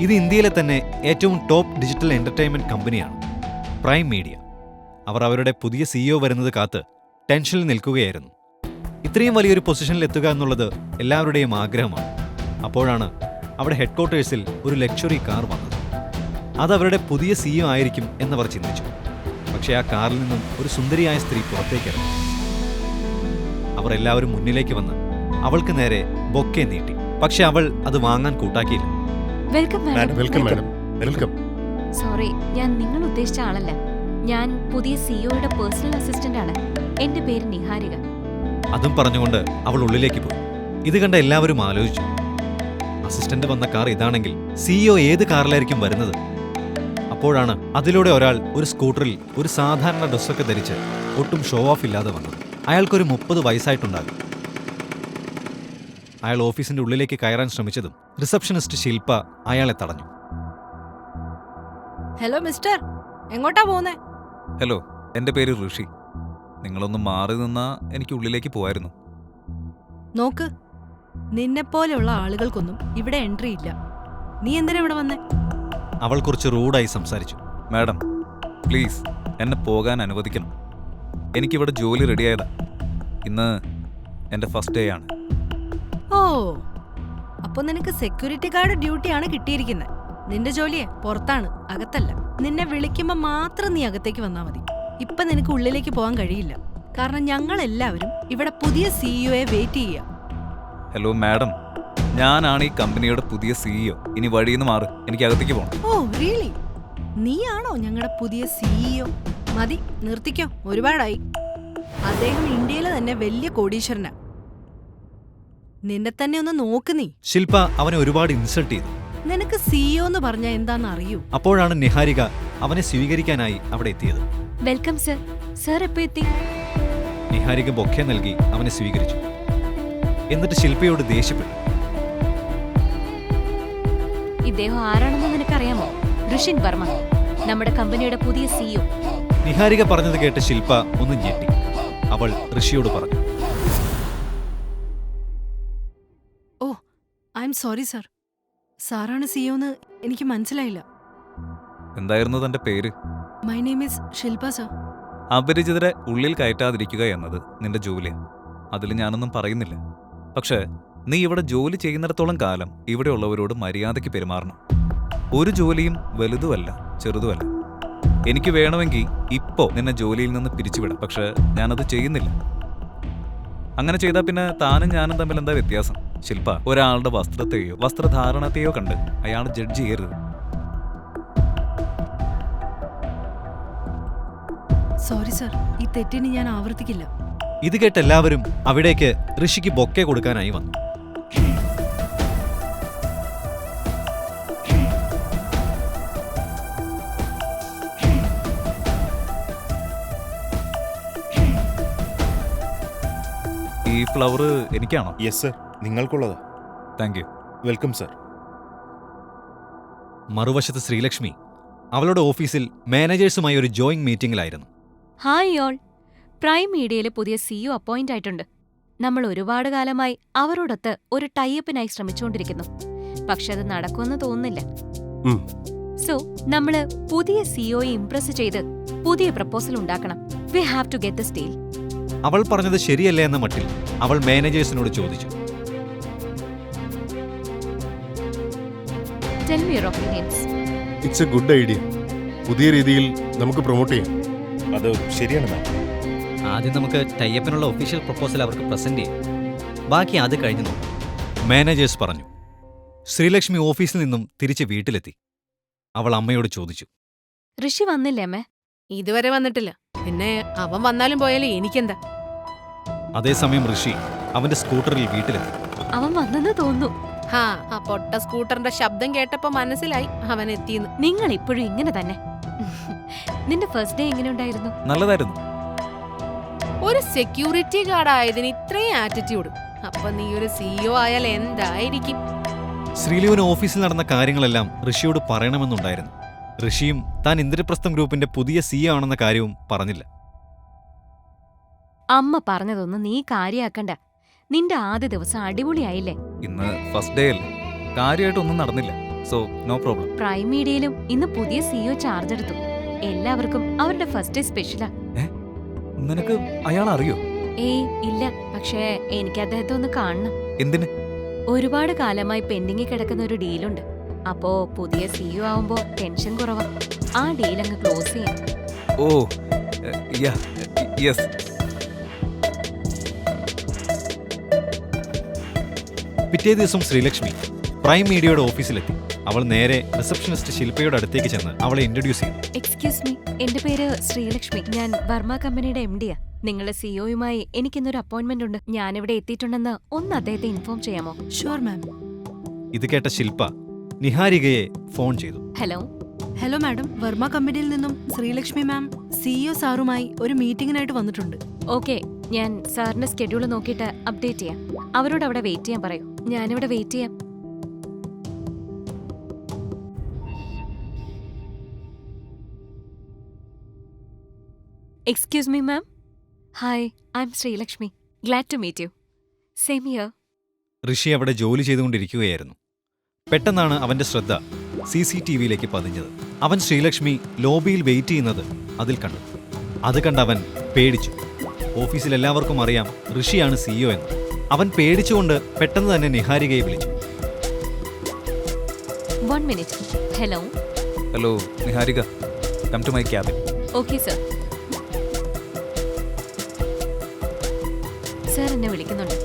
ഇത് ഇന്ത്യയിലെ തന്നെ ഏറ്റവും ടോപ്പ് ഡിജിറ്റൽ എന്റർടൈൻമെന്റ് കമ്പനിയാണ് പ്രൈം മീഡിയ അവർ അവരുടെ പുതിയ സിഇഒ വരുന്നത് കാത്ത് ടെൻഷനിൽ നിൽക്കുകയായിരുന്നു. ഇത്രയും വലിയൊരു പൊസിഷനിൽ എത്തുക എന്നുള്ളത് എല്ലാവരുടെയും ആഗ്രഹമാണ്. അപ്പോഴാണ് അവിടെ ഹെഡ്ക്വാർട്ടേഴ്സിൽ ഒരു ലക്ഷറി കാർ വന്നത്. അത് അവരുടെ പുതിയ സിഇഒ ആയിരിക്കും എന്നവർ ചിന്തിച്ചു. പക്ഷേ ആ കാറിൽ നിന്നും ഒരു സുന്ദരിയായ സ്ത്രീ പുറത്തേക്കിറങ്ങി അവർ എല്ലാവരും മുന്നിലേക്ക് വന്ന് അവൾക്ക് നേരെ ബൊക്കെ നീട്ടി. പക്ഷെ അവൾ അത് വാങ്ങാൻ കൂട്ടാക്കിയില്ല. Welcome madam welcome madam welcome sorry ഞാൻ നിങ്ങൾ ഉദ്ദേശിച്ച ആളല്ല. ഞാൻ പുതിയ സിഇഒയുടെ പേഴ്സണൽ അസിസ്റ്റന്റ് ആണ്. എന്റെ പേര് നിഹാരിക. അതും പറഞ്ഞുകൊണ്ട് അവൾ ഉള്ളിലേക്ക് പോയി. ഇത് കണ്ട എല്ലാവരും ആലോചിച്ചു. അസിസ്റ്റന്റ് വന്ന കാർ ഇതാണെങ്കിൽ സിഇഒ ഏത് കാറിലായിരിക്കും വരുന്നത്? അപ്പോഴാണ് അതിലൂടെ ഒരാൾ ഒരു സ്കൂട്ടറിൽ ഒരു സാധാരണ ഡ്രസ്സൊക്കെ ധരിച്ച് ഒട്ടും ഷോ ഓഫ് ഇല്ലാതെ വന്നത്. അയാൾക്കൊരു മുപ്പത് വയസ്സായിട്ടുണ്ടാകും. അയാൾ ഓഫീസിന്റെ ഉള്ളിലേക്ക് കയറാൻ ശ്രമിച്ചതും റിസപ്ഷനിസ്റ്റ് ശില്പ അയാളെ തടഞ്ഞു. Hello mister. എങ്ങോട്ടാ പോകുന്നേ ഹലോ എന്റെ പേര് ഋഷി. നിങ്ങളൊന്ന് മാറി നിന്നാ എനിക്ക് ഉള്ളിലേക്ക് പോവായിരുന്നു. നോക്ക് നിന്നെപ്പോലെയുള്ള ആളുകൾക്കൊന്നും ഇവിടെ എൻട്രി ഇല്ല. നീ എന്തിനാ ഇവിടെ വന്നേ? അവൾ കുറച്ച് റൂഡായി സംസാരിച്ചു. മാഡം പ്ലീസ് എന്നെ പോകാൻ അനുവദിക്കണം. എനിക്കിവിടെ ജോലി റെഡിയായതാ. ഇന്ന് എന്റെ ഫസ്റ്റ് ഡേ ആണ്. ഓ അപ്പൊ നിനക്ക് സെക്യൂരിറ്റി ഗാർഡ് ഡ്യൂട്ടിയാണ് കിട്ടിയിരിക്കുന്നത് നിന്റെ ജോലിയെ പുറത്താണ് അകത്തല്ല. നിന്നെ വിളിക്കുമ്പോ മാത്രം നീ അകത്തേക്ക് വന്നാ മതി. ഇപ്പൊ നിനക്ക് ഉള്ളിലേക്ക് പോകാൻ കഴിയില്ല. കാരണം ഞങ്ങൾ എല്ലാവരും ഇവിടെ പുതിയ സിഇഒയെ വെയിറ്റ് ചെയ്യാം. ഹലോ മാഡം ഞാനാണ് ഈ കമ്പനിയുടെ പുതിയ സിഇഒ ഇനി വഴിയിൽ നിന്ന് മാറ്. എനിക്ക് അകത്തേക്ക് പോകണം ഓ റിയലി നീയാണോ ഞങ്ങളുടെ പുതിയ സിഇഒ മതി നിർത്തിക്കോ. ഒരുപാടായി. അദ്ദേഹം ഇന്ത്യയിലെ തന്നെ വലിയ കോടീശ്വരനാ. നിന്നെ തന്നെ ഒന്ന് നോക്ക് നീ. ശില്പ അവനെ ഒരുപാട് ഇൻസൾട്ട് ചെയ്തു. നിനക്ക് സിഇഒ എന്ന് പറഞ്ഞാൽ എന്താന്ന് അറിയൂ അപ്പോഴാണ് നിഹാരിക അവനെ സ്വീകരിക്കാനായി അവിടെ എത്തിയത്. വെൽക്കം സർ സർ എപ്പോ എത്തി? നിഹാരിക ബൊക്കെ നൽകി അവനെ സ്വീകരിച്ചു. എന്നിട്ട് ശില്പയോട് ദേഷ്യപ്പെട്ടു. ഇദ്ദേഹം ആരാണെന്ന് നിനക്കറിയാമോ? ഋഷിൻ വർമ്മ നമ്മുടെ കമ്പനിയുടെ പുതിയ സിഇഒ നിഹാരിക പറഞ്ഞത് കേട്ട് ശില്പ ഒന്ന് ഞെട്ടി. അവൾ ഋഷിയോട് പറഞ്ഞു. Sorry sir. സാറാണ് സിയോന്ന് എന്ന് എനിക്ക് മനസ്സിലായില്ല. എന്തായിരുന്നു തന്റെ പേര്? My name is Shilpa sir അപരിചിതരെ ഉള്ളിൽ കയറ്റാതിരിക്കുക എന്നത് നിന്റെ ജോലിയാണ് അതിൽ ഞാനൊന്നും പറയുന്നില്ല. പക്ഷേ നീ ഇവിടെ ജോലി ചെയ്യുന്നിടത്തോളം കാലം ഇവിടെയുള്ളവരോട് മര്യാദയ്ക്ക് പെരുമാറണം. ഒരു ജോലിയും വലുതുമല്ല ചെറുതുമല്ല. എനിക്ക് വേണമെങ്കിൽ ഇപ്പോ നിന്നെ ജോലിയിൽ നിന്ന് പിരിച്ചുവിടാം. പക്ഷേ ഞാനത് ചെയ്യുന്നില്ല. അങ്ങനെ ചെയ്താൽ പിന്നെ താനും ഞാനും തമ്മിൽ എന്താ വ്യത്യാസം? ശില്പ ഒരാളുടെ വസ്ത്രത്തെയോ വസ്ത്രധാരണത്തെയോ കണ്ട് അയാൾ ജഡ്ജ് ചെയ്യരുത്. സോറി സർ ഈ തെറ്റിന് ഞാൻ ആവർത്തിക്കില്ല. ഇത് കേട്ട് എല്ലാവരും അവിടേക്ക് ഋഷിക്ക് ബൊക്കെ കൊടുക്കാനായി വന്നു. ഈ ഫ്ലവർ എനിക്കാണോ? Yes sir നിങ്ങൾക്കുള്ളതാ. Thank you welcome sir. മറുവശത്ത് ശ്രീലക്ഷ്മി അവളുടെ ഓഫീസിൽ മാനേജേഴ്സുമായി ഒരു ജോയിങ് മീറ്റിംഗിലായിരുന്നു. Hi all. പ്രൈം മീഡിയയിലെ പുതിയ സിഇഒ അപ്പോയിന്റ് ആയിട്ടുണ്ട്. നമ്മൾ ഒരുപാട് കാലമായി അവരോടൊത്ത് ഒരു ടൈപ്പിനായി ശ്രമിച്ചുകൊണ്ടിരിക്കുന്നു. പക്ഷെ അത് നടക്കുമെന്ന് തോന്നുന്നില്ല. സോ നമ്മൾ പുതിയ സിഇഒയെ ഇംപ്രസ് ചെയ്ത് പുതിയ പ്രപ്പോസൽ ഉണ്ടാക്കണം. We have to get the steel അവൾ പറഞ്ഞത് ശരിയല്ലേ എന്ന മട്ടിൽ അവൾ മാനേജേഴ്സിനോട് ചോദിച്ചു. Me your opinions it's a good idea പുതിയ രീതിയിൽ നമുക്ക് പ്രൊമോട്ട് ചെയ്യാം. അത് ശരിയാണ് മാം ആദ്യം നമുക്ക് ടൈപ്പിനുള്ള ഒഫീഷ്യൽ പ്രപ്പോസൽ അവർക്ക് പ്രസന്റ് ചെയ്യാം. ബാക്കി അത് കഴിഞ്ഞു നോക്കാം. മാനേജേഴ്സ് പറഞ്ഞു ശ്രീലക്ഷ്മി ഓഫീസിൽ നിന്നും തിരിച്ച് വീട്ടിലെത്തി. അവൾ അമ്മയോട് ചോദിച്ചു ഋഷി വന്നില്ലേ അമ്മേ? ഇതുവരെ വന്നിട്ടില്ല. പിന്നെ അവൻ വന്നാലും പോയാലും എനിക്കെന്താ? അതേസമയം ഋഷി അവന്റെ സ്കൂട്ടറിൽ വീട്ടിലെത്തി. അവൻ വന്നെന്ന് തോന്നുന്നു. ഹാ ആ പൊട്ട സ്കൂട്ടറിന്റെ ശബ്ദം കേട്ടപ്പോ മനസ്സിലായി അവൻ എത്തിയെന്ന്. നിങ്ങൾ ഇപ്പോഴും ഇങ്ങനെ തന്നെ. നിന്റെ ഫസ്റ്റ് ഡേ എങ്ങനെ ഉണ്ടായിരുന്നു? നല്ലതായിരുന്നു. ഒരു സെക്യൂരിറ്റി ഗാർഡ് ആയതിന് ഇത്രയും ആറ്റിറ്റ്യൂഡ് അപ്പൊ നീ ഒരു സിഇഒ ആയാൽ എന്തായിരിക്കും? ശ്രീലുവിന് ഓഫീസിൽ നടന്ന കാര്യങ്ങളെല്ലാം ഋഷിയോട് പറയണമെന്നുണ്ടായിരുന്നു. ഋഷിയും താൻ ഇന്ദ്രപ്രസ്ഥം ഗ്രൂപ്പിന്റെ പുതിയ സി ആണെന്ന കാര്യവും പറഞ്ഞില്ല. അമ്മ പറഞ്ഞതൊന്നും നീ കാര്യാക്കണ്ട. നിന്റെ ആദ്യ ദിവസം അടിപൊളിയായില്ലേ? ഇന്ന് ഫസ്റ്റ് ഡേ അല്ലേ? കാര്യമായിട്ടൊന്നും നടന്നില്ല. സോ നോ പ്രോബ്ലം പ്രൈം മീഡിയയിലും ഇന്ന് പുതിയ സിഇഒ ചാർജ് എടുത്തു. എല്ലാവർക്കും അവരുടെ ഫസ്റ്റ് ഡേ സ്പെഷ്യലാ നിനക്ക് അയാൾ അറിയോ ഏയ് ഇല്ല. പക്ഷേ എനിക്ക് അദ്ദേഹത്തെ ഒന്ന് കാണണം. എന്തിന്? ഒരുപാട് കാലമായി പെൻഡിങ്ങിൽ കിടക്കുന്ന ഒരു ഡീലുണ്ട് അപ്പോ പുതിയ സിഇഒ ആവുമ്പോ ടെൻഷൻ കുറവാ. ആ ഡീൽ അങ്ങ് ക്ലോസ് ചെയ്യാം ഓ യാ യെസ്. പിറ്റേ ദിവസം ശ്രീലക്ഷ്മി പ്രൈം മീഡിയയുടെ ഓഫീസിലെത്തി. അവൾ നേരെ റിസപ്ഷനിസ്റ്റ് ശില്പയുടെ അടുത്തേക്ക് ചെന്ന് അവളെ ഇൻട്രൊഡ്യൂസ് ചെയ്തു. എക്സ്ക്യൂസ് മീ എന്റെ പേര് ശ്രീലക്ഷ്മി. ഞാൻ വർമ്മ കമ്പനിയുടെ എം ഡിയാ നിങ്ങളുടെ സിഇഒയുമായി എനിക്കിന്നൊരു അപ്പോയിന്റ്മെന്റ് ഉണ്ട്. ഞാൻ ഇവിടെ എത്തിയിട്ടുണ്ടെന്ന് ഒന്ന് അദ്ദേഹത്തെ ഇൻഫോം ചെയ്യാമോ? ഷുവർ മാം ഇത് കേട്ട ശില്പ നിഹാരികയെ ഫോൺ ചെയ്തു. ഹലോ ഹലോ മാഡം വർമ്മ കമ്പനിയിൽ നിന്നും ശ്രീലക്ഷ്മി മാം സിഇഒ സാറുമായി ഒരു മീറ്റിംഗിനായിട്ട് വന്നിട്ടുണ്ട്. ഓക്കെ ഞാൻ സാറിന്റെ സ്കെഡ്യൂൾ നോക്കിയിട്ട് അപ്ഡേറ്റ് ചെയ്യാം. അവരോട് അവിടെ വെയിറ്റ് ചെയ്യാൻ പറയൂ. ഞാനിവിടെ വെയിറ്റ് ചെയ്യാം. Excuse me ma'am hi I am Sreelakshmi. Glad to meet you same here Rishi അവിടെ ജോലി ചെയ്തുകൊണ്ടിരിക്കുകയായിരുന്നു. പെട്ടെന്നാണ് അവന്റെ ശ്രദ്ധ സി സി ടി വിയിലേക്ക് പതിഞ്ഞത്. അവൻ ശ്രീലക്ഷ്മി ലോബിയിൽ വെയിറ്റ് ചെയ്യുന്നത് അതിൽ കണ്ടു. അത് കണ്ടവൻ അവൻ പേടിച്ചു. ഓഫീസിൽ എല്ലാവർക്കും അറിയാം ഋഷിയാണ് സിഇഒ എന്ന്. അവൻ പേടിച്ചുകൊണ്ട് പെട്ടെന്ന് തന്നെ നിഹാരികയെ വിളിച്ചു. One minute hello hello Niharika. Come to my cabin okay sir sir എന്നെ വിളിക്കുന്നുണ്ട്.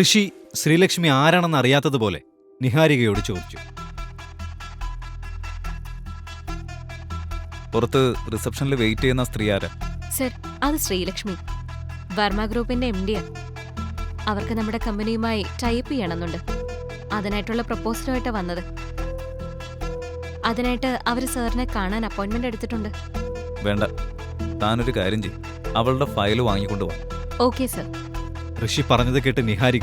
ഋഷി ശ്രീലക്ഷ്മി ആരാണെന്ന് അറിയാത്തതുപോലെ നിഹാരികയോട് ചോദിച്ചു. പുറത്ത് റിസപ്ഷനിൽ വെയിറ്റ് ചെയ്യുന്ന സ്ത്രീ ആരാ? സർ അത് ശ്രീലക്ഷ്മി. വർമ്മ ഗ്രൂപ്പിന്റെ എം ഡിയാണ് അവർക്ക് നമ്മുടെ കമ്പനിയുമായി ടൈപ്പ് ചെയ്യണമെന്നുണ്ട്. അതിനായിട്ടുള്ള പ്രപ്പോസലുമായിട്ട് വന്നത്. അതിനായിട്ട് അവർ സാറിനെ കാണാൻ അപ്പോയിന്റ്മെന്റ് എടുത്തിട്ടുണ്ട്. വേണ്ട. താനൊരു കാര്യം ചെയ്യും. അവളുടെ ഫയൽ വാങ്ങിക്കൊണ്ടു വാ. Okay sir. ഋഷി പറഞ്ഞത് കേട്ട് നിഹാരിക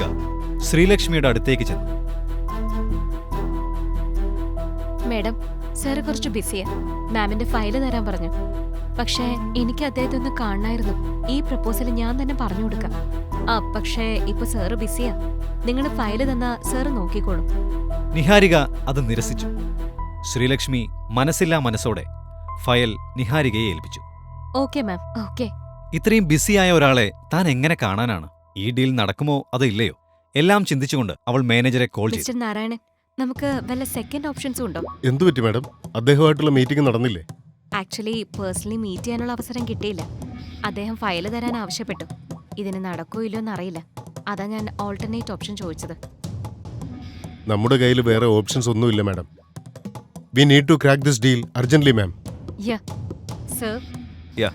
ശ്രീലക്ഷ്മിയുടെ അടുത്തേക്ക് ചെന്നു. മേഡം സാറ് കുറച്ച് ബിസിയാ. മാമിന്റെ ഫയൽ തരാൻ പറഞ്ഞു. പക്ഷേ എനിക്ക് അദ്ദേഹത്തെ ഒന്ന് കാണണമായിരുന്നു ഈ പ്രപ്പോസൽ ഞാൻ തന്നെ പറഞ്ഞു കൊടുക്കാം. ആ പക്ഷേ ഇപ്പൊ സാറ് ബിസിയാ നിങ്ങൾ ഫയൽ തന്ന സാറ് നോക്കിക്കോളും. നിഹാരിക അത് നിരസിച്ചു. ശ്രീലക്ഷ്മി മനസ്സില്ലാ മനസ്സോടെ ഫയൽ നിഹാരികയെ ഏൽപ്പിച്ചു. Okay ma'am okay. ഇത്രയും ബിസിയായ ഒരാളെ താൻ എങ്ങനെ കാണാനാണ്? ഈ ഡീൽ നടക്കുമോ അതോ ഇല്ലയോ? എല്ലാം ചിന്തിച്ചുകൊണ്ട് അവൾ മാനേജരെ കോൾ ചെയ്തു. മിസ്റ്റർ നാരായണൻ നമുക്ക് വല്ല സെക്കൻഡ് ഓപ്ഷൻസും ഉണ്ടോ? എന്തു പറ്റി മാഡം അദ്ദേഹമായിട്ടുള്ള മീറ്റിംഗ് നടന്നില്ലേ? ആക്ച്വലി പേഴ്സണലി മീറ്റ് ചെയ്യാനുള്ള അവസരം കിട്ടിയില്ല. അദ്ദേഹം ഫയൽ തരാൻ ആവശ്യപ്പെട്ടു. ഇതിന് നടക്കോ ഇല്ലയോ എന്നറിയില്ല. അതാ ഞാൻ ഓൾട്ടർനേറ്റ് ഓപ്ഷൻ ചോദിച്ചത്. നമ്മുടെ കയ്യിൽ വേറെ ഓപ്ഷൻസ് ഒന്നും ഇല്ല madam we need to crack this deal urgently ma'am yeah sir yeah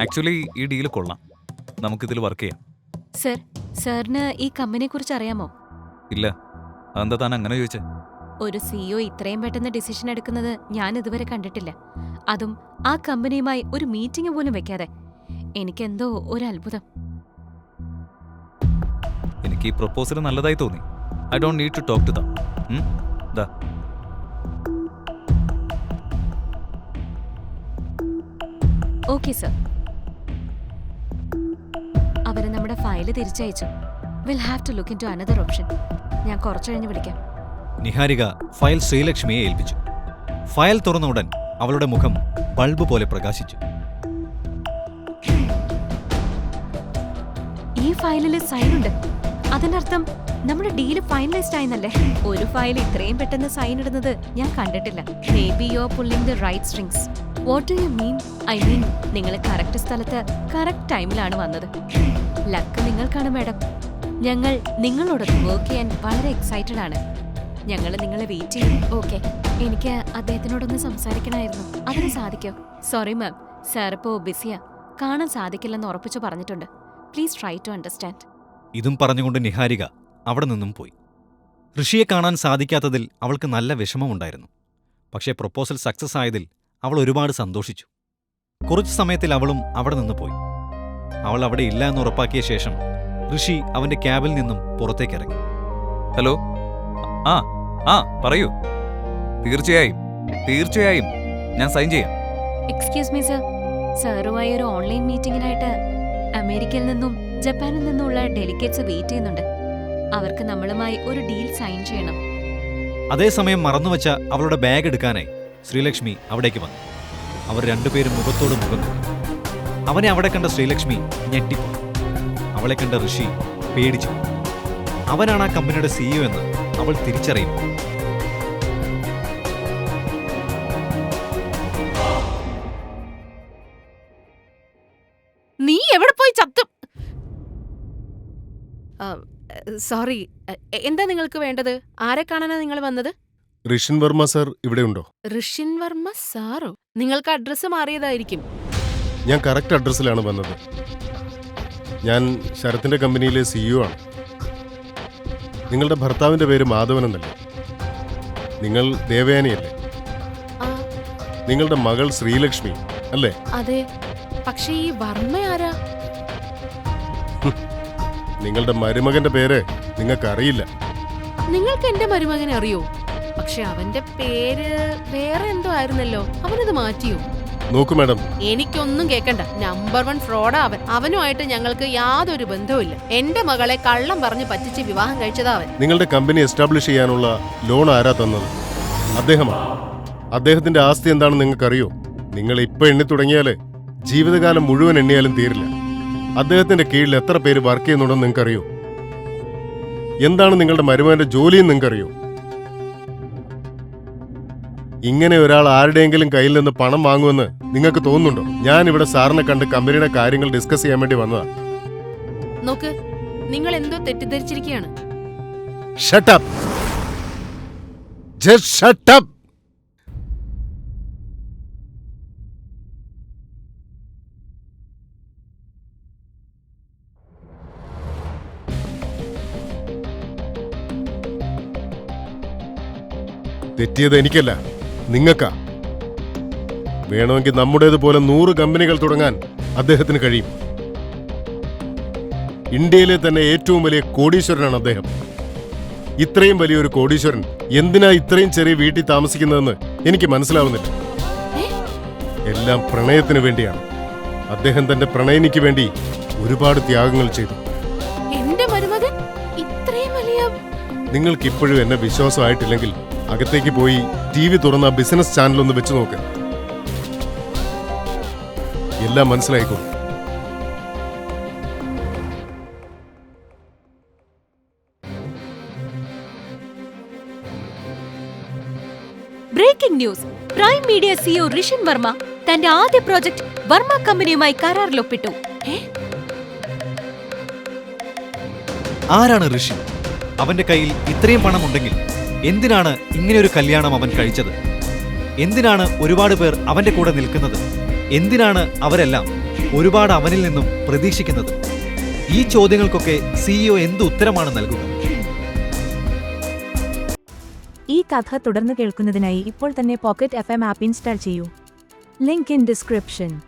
actually ഈ ഡീൽ കൊള്ളാം. നമുക്കിതിൽ വർക്ക് ചെയ്യാം. സർ സാറിന് ഈ കമ്പനിയെ കുറിച്ച് അറിയാമോ? ഇല്ല. അതെന്താ താൻ അങ്ങനെ ചോദിച്ചേ? ഒരു സിഇഒ ഇത്രയും പെട്ടെന്ന് ഡിസിഷൻ എടുക്കുന്നത് ഞാൻ ഇതുവരെ കണ്ടിട്ടില്ല. അതും ആ കമ്പനിയുമായി ഒരു മീറ്റിംഗ് പോലും വെക്കാതെ. എനിക്കെന്തോ ഒരു അത്ഭുതം. എനിക്ക് ഈ പ്രപ്പോസൽ നല്ലതായി തോന്നി. I don't need to talk to them ദാ. ഓക്കെ സർ അവർ നമ്മുടെ ഫയൽ തിരിച്ചയച്ചു. Will have to look into another option ഞാൻ കുറച്ചു കഴിഞ്ഞ് വിളിക്കാം. നിഹാരിക ഫയൽ ശ്രീലക്ഷ്മിയെ ഏൽപ്പിച്ചു. ഫയൽ തുറന്ന ഉടൻ അവളുടെ മുഖം ബൾബ് പോലെ പ്രകാശിച്ചു. ഈ ഫയലിൽ സൈൻ ഉണ്ട്. അതിനർത്ഥം നമ്മുടെ ഡീൽ ഫൈനലൈസ്ഡ് ആയെന്നല്ലേ? ഒരു ഫയൽ ഇത്രയും പെട്ടെന്ന് സൈൻ ഇടുന്നത് ഞാൻ കണ്ടിട്ടില്ല. Maybe you are pulling the right strings what do you mean I mean നിങ്ങൾ കറക്റ്റ് സ്ഥലത്ത് കറക്റ്റ് ടൈമിലാണ് വന്നത്. ലക്ക് നിങ്ങൾക്കാണ് മാഡം ഞങ്ങൾ നിങ്ങളോട് വർക്ക് ചെയ്യാൻ വളരെ എക്സൈറ്റഡ് ആണ്. ഞങ്ങൾ നിങ്ങളെ വെയിറ്റ് ചെയ്യും. ഓക്കെ എനിക്ക് അദ്ദേഹത്തിനോടൊന്ന് സംസാരിക്കണമായിരുന്നു. അതിന് സാധിക്കോ? സോറി മാം സാർ ഇപ്പോ ബിസിയാ കാണാൻ സാധിക്കില്ലെന്ന് ഉറപ്പിച്ചു പറഞ്ഞിട്ടുണ്ട്. പ്ലീസ് ട്രൈ ടു അണ്ടർസ്റ്റാൻഡ് ഇതും പറഞ്ഞുകൊണ്ട് നിഹാരിക അവിടെ നിന്നും പോയി. ഋഷിയെ കാണാൻ സാധിക്കാത്തതിൽ അവൾക്ക് നല്ല വിഷമമുണ്ടായിരുന്നു. പക്ഷേ പ്രൊപ്പോസൽ സക്സസ് ആയതിൽ അവൾ ഒരുപാട് സന്തോഷിച്ചു. കുറച്ചു സമയത്തിൽ അവളും അവിടെ നിന്ന് പോയി. അവൾ അവിടെ ഇല്ല എന്ന് ഉറപ്പാക്കിയ ശേഷം ഋഷി അവന്റെ ക്യാബിൽ നിന്നും പുറത്തേക്കിറങ്ങി. ഹലോ? ആ ആ പറയൂ. തീർച്ചയായും തീർച്ചയായും. ഞാൻ സൈൻ ചെയ്യാം. എക്സ്ക്യൂസ് മീ സർ സാറുമായി ഒരു ഓൺലൈൻ മീറ്റിംഗിനായിട്ട് അമേരിക്കയിൽ നിന്നും ജപ്പാനിൽ നിന്നുമുള്ള ഡെലിഗേറ്റ്സ് വെയിറ്റ് ചെയ്യുന്നുണ്ട്. അവർക്ക് നമ്മളുമായി ഒരു ഡീൽ സൈൻ ചെയ്യണം. അതേസമയം മറന്നുവച്ച അവളുടെ ബാഗ് എടുക്കാനായി ശ്രീലക്ഷ്മി അവിടേക്ക് വന്നു. അവർ രണ്ടുപേരും മുഖത്തോട് മുഖം അവനെ അവിടെ കണ്ട ശ്രീലക്ഷ്മി ഞെട്ടിപ്പോയി. അവളെ കണ്ട ഋഷി പേടിച്ചു. അവനാണ് ആ കമ്പനിയുടെ സിഇഒ എന്ന് അവൾ തിരിച്ചറിയും നീ എവിടെ പോയി ചത്തു? സോറി എന്താ നിങ്ങൾക്ക് വേണ്ടത്? ആരെ കാണാനാ നിങ്ങൾ വന്നത്? ഋഷിൻ വർമ്മ സർ ഇവിടെ ഉണ്ടോ? ഋഷിൻ വർമ്മ സാറോ? നിങ്ങൾക്ക് അഡ്രസ്സ് മാറിയതായിരിക്കും. ഞാൻ കറക്റ്റ് അഡ്രസ്സിലാണ് വന്നത്. ഞാൻ ശരത്തിന്റെ കമ്പനിയിലെ സിഇഒ ആണ്. നിങ്ങളുടെ ഭർത്താവിന്റെ പേര് മാധവൻ എന്നല്ലേ? നിങ്ങൾ ദേവയാനിയല്ലേ? നിങ്ങളുടെ മകൾ ശ്രീലക്ഷ്മി അല്ലേ? അതെ. പക്ഷേ ഈ വർമ്മ ആരാ? നിങ്ങളുടെ മരുമകന്റെ പേര് നിങ്ങൾക്ക് അറിയില്ല നിങ്ങൾക്ക് എന്റെ മരുമകനെ അറിയോ? പക്ഷെ അവന്റെ പേര് വേറെ എന്തോ ആയിരുന്നല്ലോ. അവനത് മാറ്റിയോ? നോക്കൂ മാഡം. എനിക്കൊന്നും കേക്കണ്ട. നമ്പർ വൺ ഫ്രോഡാ അവൻ. അവനുമായിട്ട് ഞങ്ങൾക്ക് യാതൊരു ബന്ധവുമില്ല. എന്റെ മകളെ കള്ളം പറഞ്ഞ് പറ്റിച്ച് വിവാഹം കഴിച്ചതാ അവൻ. നിങ്ങളുടെ കമ്പനി എസ്റ്റാബ്ലിഷ് ചെയ്യാനുള്ള ലോൺ ആരാ തന്നത്? അദ്ദേഹമാണ് അദ്ദേഹത്തിന്റെ ആസ്തി എന്താണെന്ന് നിങ്ങൾക്കറിയോ? നിങ്ങൾ ഇപ്പൊ എണ്ണി തുടങ്ങിയാൽ ജീവിതകാലം മുഴുവൻ എണ്ണിയാലും തീരില്ല. അദ്ദേഹത്തിന്റെ കീഴിൽ എത്ര പേര് വർക്ക് ചെയ്യുന്നുണ്ടെന്ന് നിങ്ങൾക്കറിയോ? എന്താണ് നിങ്ങളുടെ മരുമകന്റെ ജോലിയും നിങ്ങൾക്കറിയോ? ഇങ്ങനെ ഒരാൾ ആരുടെയെങ്കിലും കയ്യിൽ നിന്ന് പണം വാങ്ങുമെന്ന് നിങ്ങൾക്ക് തോന്നുന്നുണ്ടോ ഞാൻ ഇവിടെ സാറിനെ കണ്ട് കമ്പനിയുടെ കാര്യങ്ങൾ ഡിസ്കസ് ചെയ്യാൻ വേണ്ടി വന്നതാ നോക്ക് നിങ്ങൾ എന്തോ തെറ്റിദ്ധരിച്ചിരിക്കുകയാണ് Shut up! Just shut up! തെറ്റിയത് എനിക്കല്ല നിങ്ങൾക്കാ? വേണമെങ്കിൽ നമ്മുടേതുപോലെ നൂറ് കമ്പനികൾ തുടങ്ങാൻ അദ്ദേഹത്തിന് കഴിയും. ഇന്ത്യയിലെ തന്നെ ഏറ്റവും വലിയ കോടീശ്വരനാണ് അദ്ദേഹം. ഇത്രയും വലിയൊരു കോടീശ്വരൻ എന്തിനാ ഇത്രയും ചെറിയ വീട്ടിൽ താമസിക്കുന്നതെന്ന് എനിക്ക് മനസ്സിലാവുന്നില്ല. എല്ലാം പ്രണയത്തിന് വേണ്ടിയാണ്. അദ്ദേഹം തന്റെ പ്രണയിനിക്ക് വേണ്ടി ഒരുപാട് ത്യാഗങ്ങൾ ചെയ്തു. നിങ്ങൾക്ക് ഇപ്പോഴും എന്നെ വിശ്വാസമായിട്ടില്ലെങ്കിൽ അകത്തേക്ക് പോയി ടി വി തുറന്ന ബിസിനസ് ചാനൽ ഒന്ന് വെച്ച് നോക്ക്. എല്ലാം മനസ്സിലായിക്കോ? Breaking news prime media CEO Rishan Varma തന്റെ ആദ്യ പ്രോജക്ട് വർമ്മ കമ്പനിയുമായി കരാറിലൊപ്പിട്ടു. ആരാണ് ഋഷി? അവന്റെ കയ്യിൽ ഇത്രയും പണമുണ്ടെങ്കിൽ എന്തിനാണ് ഇങ്ങനെ ഒരു കല്യാണം അവൻ കഴിച്ചത്? എന്തിനാണ് ഒരുപാട് പേർ അവന്റെ കൂടെ നിൽക്കുന്നത്? എന്തിനാണ് അവരെല്ലാം ഒരുപാട് അവനിൽ നിന്നും പ്രതീക്ഷിക്കുന്നത്? ഈ ചോദ്യങ്ങൾക്കൊക്കെ സിഇഒ എന്ത് ഉത്തരമാണ് നൽകുക? ഈ കഥ തുടർന്ന് കേൾക്കുന്നതിനായി ഇപ്പോൾ തന്നെ pocket F M app install ചെയ്യൂ. Link in description